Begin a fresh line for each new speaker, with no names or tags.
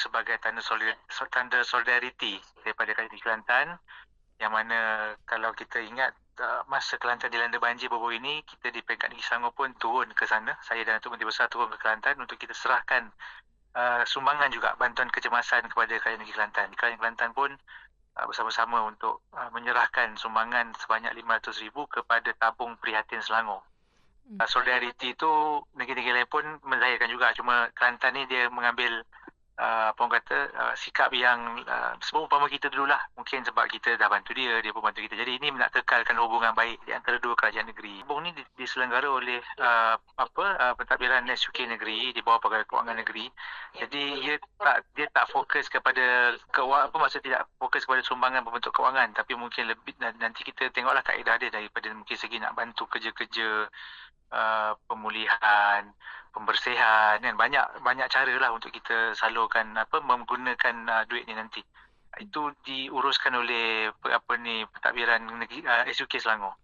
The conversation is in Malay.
sebagai tanda solid, tanda solidariti daripada Kerajaan Kelantan. Yang mana kalau kita ingat uh, masa Kelantan dilanda banjir baru ini kita di peringkat Negeri Selangor pun turun ke sana. Saya dan Datuk Menteri Besar turun ke Kelantan untuk kita serahkan uh, sumbangan juga bantuan kecemasan kepada Kerajaan Negeri Kelantan. Kerajaan Kelantan pun uh, bersama-sama untuk uh, menyerahkan sumbangan sebanyak RM500,000 kepada tabung prihatin Selangor. Uh, solidariti itu negeri-negeri lain pun menzahirkan juga. Cuma Kelantan ni dia mengambil uh, apa orang kata uh, sikap yang uh, sebab umpama kita dululah. Mungkin sebab kita dah bantu dia dia pun bantu kita. Jadi ini nak tekalkan hubungan baik di antara dua kerajaan negeri. Hubung ni diselenggara oleh uh, apa uh, pentadbiran SUK negeri di bawah Pegawai Kewangan negeri. Jadi dia tak dia tak fokus kepada kewangan apa maksud tidak fokus kepada sumbangan berbentuk kewangan. Tapi mungkin lebih nanti kita tengoklah kaedah dia daripada mungkin segi nak bantu kerja-kerja uh, pemulihan pembersihan kan? Banyak banyak cara lah untuk kita salurkan apa menggunakan uh, duit ni nanti. Itu diuruskan oleh apa ni pentadbiran negeri uh, SUK Selangor